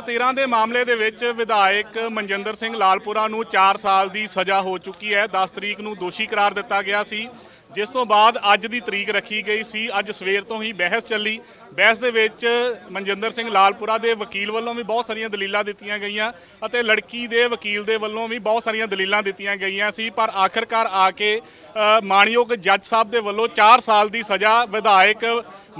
Number 13 ਦੇ ਮਾਮਲੇ ਦੇ ਵਿੱਚ ਵਿਧਾਇਕ ਮਨਜਿੰਦਰ ਸਿੰਘ ਲਾਲਪੁਰਾ ਨੂੰ 4 ਸਾਲ ਦੀ ਸਜ਼ਾ ਹੋ ਚੁੱਕੀ ਹੈ। 10 ਤਰੀਕ ਨੂੰ ਦੋਸ਼ੀ ਕਰਾਰ ਦਿੱਤਾ ਗਿਆ ਸੀ। ਜਿਸ ਤੋਂ ਬਾਅਦ ਅੱਜ ਦੀ ਤਰੀਕ ਰੱਖੀ ਗਈ ਸੀ। ਅੱਜ ਸਵੇਰ ਤੋਂ ਹੀ ਬਹਿਸ ਚੱਲੀ। ਬਹਿਸ ਦੇ ਵਿੱਚ ਮਨਜਿੰਦਰ ਸਿੰਘ ਲਾਲਪੁਰਾ ਦੇ ਵਕੀਲ ਵੱਲੋਂ ਵੀ ਬਹੁਤ ਸਾਰੀਆਂ ਦਲੀਲਾਂ ਦਿੱਤੀਆਂ ਗਈਆਂ ਅਤੇ ਲੜਕੀ ਦੇ ਵਕੀਲ ਦੇ ਵੱਲੋਂ ਵੀ ਬਹੁਤ ਸਾਰੀਆਂ ਦਲੀਲਾਂ ਦਿੱਤੀਆਂ ਗਈਆਂ ਸੀ। ਪਰ ਆਖਰਕਾਰ ਆ ਕੇ ਅ, ਮਾਣਯੋਗ ਜੱਜ ਸਾਹਿਬ ਦੇ ਵੱਲੋਂ 4 ਸਾਲ ਦੀ ਸਜ਼ਾ ਵਿਧਾਇਕ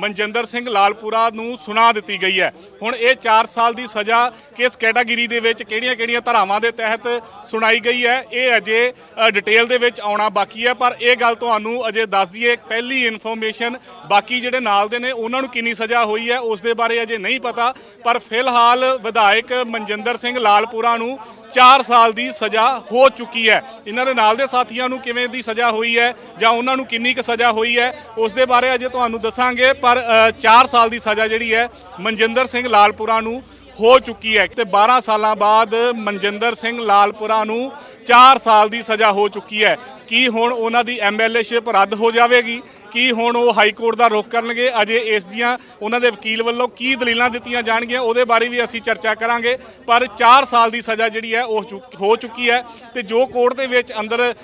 ਮਨਜਿੰਦਰ ਸਿੰਘ ਲਾਲਪੁਰਾ ਨੂੰ ਸੁਣਾ ਦਿੱਤੀ ਗਈ ਹੈ। ਹੁਣ ਇਹ 4 ਸਾਲ ਦੀ ਸਜ਼ਾ ਕਿਸ ਕੈਟਾਗਰੀ ਦੇ ਵਿੱਚ ਕਿਹੜੀਆਂ-ਕਿਹੜੀਆਂ ਧਾਰਾਵਾਂ ਦੇ ਤਹਿਤ ਸੁਣਾਈ ਗਈ ਹੈ, ਇਹ ਅਜੇ ਡਿਟੇਲ ਦੇ ਵਿੱਚ ਆਉਣਾ ਬਾਕੀ ਹੈ, ਪਰ ਇਹ ਗੱਲ ਤੁਹਾਨੂੰ ਅਜੇ ਦੱਸ ਦਈਏ, ਪਹਿਲੀ ਇਨਫੋਰਮੇਸ਼ਨ ਬਾਕੀ ਜਿਹੜੇ ਨਾਲ ਦੇ ਨੇ, ਉਹਨਾਂ ਨੂੰ ਕਿੰਨੀ ਸਜ਼ਾ ਹੋਈ ਹੈ, ਉਸ ਦੇ ਬਾਰੇ ਅਜੇ ਨਹੀਂ ਪਤਾ। ਪਰ ਫਿਲਹਾਲ ਵਿਧਾਇਕ ਮਨਜਿੰਦਰ ਸਿੰਘ ਲਾਲਪੁਰਾ ਨੂੰ 4 ਸਾਲ ਦੀ ਸਜ਼ਾ ਹੋ ਚੁੱਕੀ ਹੈ। ਇਹਨਾਂ ਦੇ ਨਾਲ ਦੇ ਸਾਥੀਆਂ ਨੂੰ ਕਿਵੇਂ ਦੀ ਸਜ਼ਾ ਹੋਈ ਹੈ ਜਾਂ ਉਹਨਾਂ ਨੂੰ ਕਿੰਨੀ ਕੁ ਸਜ਼ਾ ਹੋਈ ਹੈ, ਉਸ ਦੇ ਬਾਰੇ ਅਜੇ ਤੁਹਾਨੂੰ ਦੱਸਾਂਗੇ ਪਰ 4 ਸਾਲ ਦੀ ਸਜ਼ਾ ਜਿਹੜੀ ਹੈ ਮਨਜਿੰਦਰ ਸਿੰਘ ਲਾਲਪੁਰਾ ਨੂੰ ਹੋ ਚੁੱਕੀ ਹੈ ਤੇ 12 ਸਾਲਾਂ ਬਾਅਦ ਮਨਜਿੰਦਰ ਸਿੰਘ ਲਾਲਪੁਰਾ ਨੂੰ 4 ਸਾਲ ਦੀ ਸਜ਼ਾ ਹੋ ਚੁੱਕੀ ਹੈ। ਕੀ ਹੁਣ ਉਹਨਾਂ ਦੀ ਐਮਐਲਏਸ਼ਿਪ ਰੱਦ ਹੋ ਜਾਵੇਗੀ? ਕੀ ਹੁਣ ਉਹ ਹਾਈ ਕੋਰਟ ਦਾ ਰੁਖ ਕਰਨਗੇ? ਅਜੇ ਇਸ ਦੀਆਂ ਉਹਨਾਂ ਦੇ ਵਕੀਲ ਵੱਲੋਂ ਕੀ ਦਲੀਲਾਂ ਦਿੱਤੀਆਂ ਜਾਣਗੀਆਂ? ਉਹਦੇ ਬਾਰੇ ਵੀ ਅਸੀਂ ਚਰਚਾ ਕਰਾਂਗੇ। ਪਰ 4 ਸਾਲ ਦੀ ਸਜ਼ਾ ਜਿਹੜੀ ਹੈ, ਉਹ ਚੁੱਕ- ਹੋ ਚੁੱਕੀ ਹੈ ਤੇ ਜੋ ਕੋਰਟ ਦੇ ਵਿੱਚ ਅੰਦਰ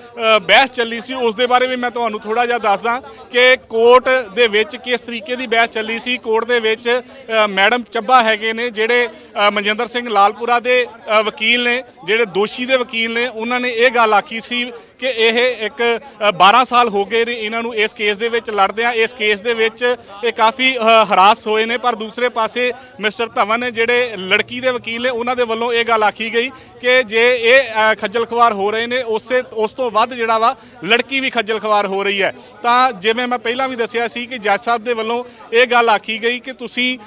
ਬਹਿਸ ਚੱਲੀ ਸੀ, ਉਸ ਦੇ ਬਾਰੇ ਵੀ ਮੈਂ ਤੁਹਾਨੂੰ ਥੋੜਾ ਜਿਹਾ ਦੱਸਦਾ ਕਿ ਕੋਰਟ ਦੇ ਵਿੱਚ ਕਿਸ ਤਰੀਕੇ ਦੀ ਬਹਿਸ ਚੱਲੀ ਸੀ। ਕੋਰਟ ਦੇ ਵਿੱਚ ਮੈਡਮ ਚੱਬਾ ਹੈਗੇ ਨੇ, ਜਿਹੜੇ ਮਨਜਿੰਦਰ ਸਿੰਘ ਲਾਲਪੁਰਾ ਦੇ ਵਕੀਲ ਨੇ, ਜਿਹੜੇ ਦੋਸ਼ੀ ਦੇ ਵਕੀਲ ਨੇ, ਉਹਨਾਂ ਨੇ ਇਹ ਗੱਲ ਆਖੀ ਸੀ ਕਿ ਇਹ ਇੱਕ ਅ, 12 ਸਾਲ ਹੋ ਗਏ ਨੇ ਇਹਨਾਂ ਨੂੰ ਇਸ ਕੇਸ ਦੇ ਵਿੱਚ ਲੜਦਿਆਂ ਇਸ ਕੇਸ ਦੇ ਵਿੱਚ ਇਹ ਕਾਫੀ ਹਰਾਸ ਹੋਏ ਨੇ। ਪਰ ਦੂਸਰੇ ਪਾਸੇ ਮਿਸਟਰ ਧਵਨ ਨੇ ਜਿਹੜੇ ਲੜਕੀ ਦੇ ਵਕੀਲ ਨੇ ਉਹਨਾਂ ਦੇ ਵੱਲੋਂ ਇਹ ਗੱਲ ਆਖੀ ਗਈ ਕਿ ਜੇ ਇਹ ਖੱਜਲ ਖਵਾਰ ਹੋ ਰਹੇ ਨੇ ਉਸੇ ਉਸ ਤੋਂ ਵੱਧ ਜਿਹੜਾ ਵਾ ਲੜਕੀ ਵੀ ਖੱਜਲ ਖਵਾਰ ਹੋ ਰਹੀ ਹੈ। ਤਾਂ ਜਿਵੇਂ ਮੈਂ ਪਹਿਲਾਂ ਵੀ ਦੱਸਿਆ ਸੀ ਕਿ ਜੱਜ ਸਾਹਿਬ ਦੇ ਵੱਲੋਂ ਇਹ ਗੱਲ ਆਖੀ ਗਈ ਕਿ ਤੁਸੀਂ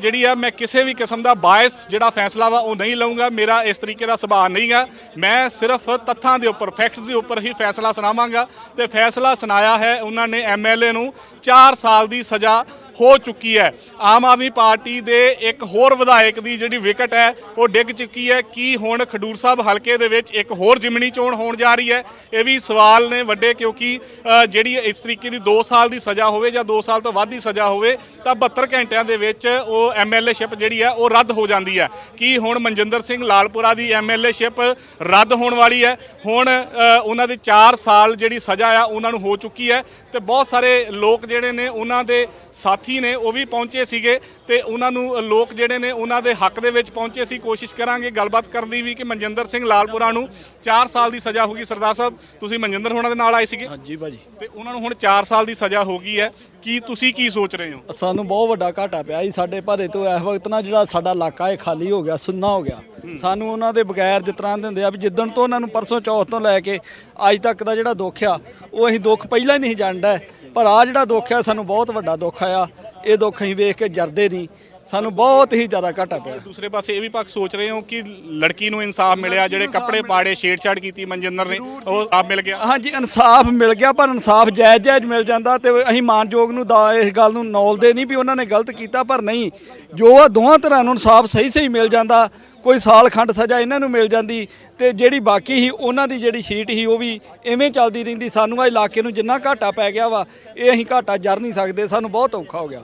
ਜਿਹੜੀ ਆ ਮੈਂ ਕਿਸੇ ਵੀ ਕਿਸਮ ਦਾ ਬਾਇਸ ਜਿਹੜਾ ਫੈਸਲਾ ਵਾ ਉਹ ਨਹੀਂ ਲਵਾਂਗਾ ਮੇਰਾ ਇਸ ਤਰੀਕੇ ਦਾ ਸੁਭਾਅ ਨਹੀਂ ਗਾ ਮੈਂ ਸਿਰਫ ਤੱਥਾਂ ਦੇ ਉੱਪਰ ਫੈਕਟਸ ਦੇ ਉੱਪਰ ਹੀ ਫੈਸਲਾ ਸੁਣਾਵਾਂਗਾ। ਤੇ ਫੈਸਲਾ ਸੁਣਾਇਆ ਹੈ ਉਹਨਾਂ ਨੇ ਐਮਐਲਏ ਨੂੰ। 4 ਸਾਲ ਦੀ ਸਜ਼ਾ ਹੋ ਚੁੱਕੀ ਹੈ। ਆਮ ਆਦਮੀ ਪਾਰਟੀ ਦੇ ਇੱਕ ਹੋਰ ਵਿਧਾਇਕ ਦੀ ਜਿਹੜੀ ਵਿਕਟ ਹੈ, ਉਹ ਡਿੱਗ ਚੁੱਕੀ ਹੈ। ਕੀ ਹੁਣ ਖਡੂਰ ਸਾਹਿਬ ਹਲਕੇ ਦੇ ਵਿੱਚ ਇੱਕ ਹੋਰ ਜਿਮਣੀ ਚੋਣ ਹੋਣ ਜਾ ਰਹੀ ਹੈ? ਇਹ ਵੀ ਸਵਾਲ ਨੇ ਵੱਡੇ, ਕਿਉਂਕਿ ਜਿਹੜੀ ਇਸ ਤਰੀਕੇ ਦੀ 2 ਸਾਲ ਦੀ ਸਜ਼ਾ ਹੋਵੇ ਜਾਂ 2 ਸਾਲ ਤੋਂ ਵੱਧ ਦੀ ਸਜ਼ਾ ਹੋਵੇ, ਤਾਂ 72 ਘੰਟਿਆਂ ਦੇ ਵਿੱਚ ਉਹ ਐਮਐਲਏਸ਼ਿਪ ਜਿਹੜੀ ਹੈ, ਉਹ ਰੱਦ ਹੋ ਜਾਂਦੀ ਹੈ। ਕੀ ਹੁਣ ਮਨਜਿੰਦਰ ਸਿੰਘ ਲਾਲਪੁਰਾ ਦੀ ਐਮਐਲਏਸ਼ਿਪ ਰੱਦ ਹੋਣ ਵਾਲੀ ਹੈ? ਹੁਣ ਉਹਨਾਂ ਦੇ 4 ਸਾਲ ਜਿਹੜੀ ਸਜ਼ਾ ਆ, ਉਹਨਾਂ ਨੂੰ ਹੋ ਚੁੱਕੀ ਹੈ। ਤੇ ਬਹੁਤ ਸਾਰੇ ਲੋਕ ਜਿਹੜੇ ਨੇ, ਉਹਨਾਂ ਦੇ ਸਾਥੀ ਨੇ ਉਹ ਵੀ ਪਹੁੰਚੇ ਸੀਗੇ ਤੇ ਉਹਨਾਂ ਨੂੰ ਲੋਕ ਜਿਹੜੇ ਨੇ ਉਹਨਾਂ ਦੇ ਹੱਕ ਦੇ ਵਿੱਚ ਪਹੁੰਚੇ ਸੀ ਕੋਸ਼ਿਸ਼ ਕਰਾਂਗੇ ਗੱਲਬਾਤ ਕਰਨ ਦੀ ਵੀ ਕਿ ਮਨਜਿੰਦਰ ਸਿੰਘ ਲਾਲਪੁਰਾ ਨੂੰ 4 ਸਾਲ ਦੀ ਸਜ਼ਾ ਹੋਗੀ ਸਰਦਾਰ ਸਾਹਿਬ ਤੁਸੀਂ ਮਨਜਿੰਦਰ ਹੋਣਾ ਦੇ ਨਾਲ ਆਏ ਸੀਗੇ? ਹਾਂਜੀ ਭਾਜੀ। ਤੇ ਉਹਨਾਂ ਨੂੰ ਹੁਣ 4 ਸਾਲ ਦੀ ਸਜ਼ਾ ਹੋ ਗਈ ਹੈ। ਕੀ ਤੁਸੀਂ ਕੀ ਸੋਚ ਰਹੇ ਹੋ? ਸਾਨੂੰ ਬਹੁਤ ਵੱਡਾ ਘਾਟਾ ਪਿਆ ਜੀ ਸਾਡੇ ਭਾਰੇ ਤੋਂ। ਇਸ ਵਕਤ ਨਾ ਜਿਹੜਾ ਸਾਡਾ ਇਲਾਕਾ ਇਹ ਖਾਲੀ ਹੋ ਗਿਆ ਸੁੰਨਾ ਹੋ ਗਿਆ। ਸਾਨੂੰ ਉਹਨਾਂ ਦੇ ਬਗੈਰ ਜਿਸ ਤਰ੍ਹਾਂ ਦੇ ਹੁੰਦੇ ਆ ਵੀ ਜਿੱਦਣ ਤੋਂ ਉਹਨਾਂ ਨੂੰ ਪਰਸੋਂ ਚੌਥ ਤੋਂ ਲੈ ਕੇ ਅੱਜ ਤੱਕ ਦਾ ਜਿਹੜਾ ਦੁੱਖ ਆ ਉਹ ਅਸੀਂ ਦੁੱਖ ਪਹਿਲਾਂ ਹੀ ਨਹੀਂ ਜਾਣਦਾ। ਪਰ ਆ ਜਿਹੜਾ ਦੁੱਖ ਆ, ਸਾਨੂੰ ਬਹੁਤ ਵੱਡਾ ਦੁੱਖ ਆ ਇਹ ਦੁੱਖ ਅਸੀਂ ਵੇਖ ਕੇ ਜਰਦੇ ਨਹੀਂ। ਸਾਨੂੰ ਬਹੁਤ ਹੀ ਜ਼ਿਆਦਾ ਘਾਟਾ ਪਿਆ। ਦੂਸਰੇ ਪਾਸੇ ਇਹ ਵੀ ਪੱਖ ਸੋਚ ਰਹੇ ਹੋ ਕਿ ਲੜਕੀ ਨੂੰ ਇਨਸਾਫ ਮਿਲਿਆ ਜਿਹੜੇ ਕੱਪੜੇ ਪਾੜੇ ਛੇੜਛਾੜ ਕੀਤੀ ਮਨਜਿੰਦਰ ਨੇ ਉਹ ਆਪ ਮਿਲ ਗਿਆ। ਹਾਂਜੀ ਇਨਸਾਫ ਮਿਲ ਗਿਆ ਪਰ ਇਨਸਾਫ ਜਾਇਜ਼ ਜਾਇਜ਼ ਮਿਲ ਜਾਂਦਾ ਤੇ ਅਸੀਂ ਮਾਨਯੋਗ ਨੂੰ ਦਾ ਇਸ ਗੱਲ ਨੂੰ ਨੌਲਦੇ ਨਹੀਂ ਵੀ ਉਹਨਾਂ ਨੇ ਗਲਤ ਕੀਤਾ ਪਰ ਨਹੀਂ ਜੋ ਆ ਦੋਵਾਂ ਤਰ੍ਹਾਂ ਨੂੰ ਇਨਸਾਫ ਸਹੀ ਸਹੀ ਮਿਲ ਜਾਂਦਾ ਕੋਈ ਸਾਲ ਖੰਡ ਸਜ਼ਾ ਇਹਨਾਂ ਨੂੰ ਮਿਲ ਜਾਂਦੀ ਤੇ ਜਿਹੜੀ ਬਾਕੀ ਸੀ ਉਹਨਾਂ ਦੀ ਜਿਹੜੀ ਸ਼ੀਟ ਸੀ ਉਹ ਵੀ ਐਵੇਂ ਚੱਲਦੀ ਰਹਿੰਦੀ। ਸਾਨੂੰ ਆ ਇਲਾਕੇ ਨੂੰ ਜਿੰਨਾ ਘਾਟਾ ਪੈ ਗਿਆ ਵਾ ਇਹ ਅਸੀਂ ਘਾਟਾ ਜਰ ਨਹੀਂ ਸਕਦੇ ਸਾਨੂੰ ਬਹੁਤ ਔਖਾ ਹੋ ਗਿਆ।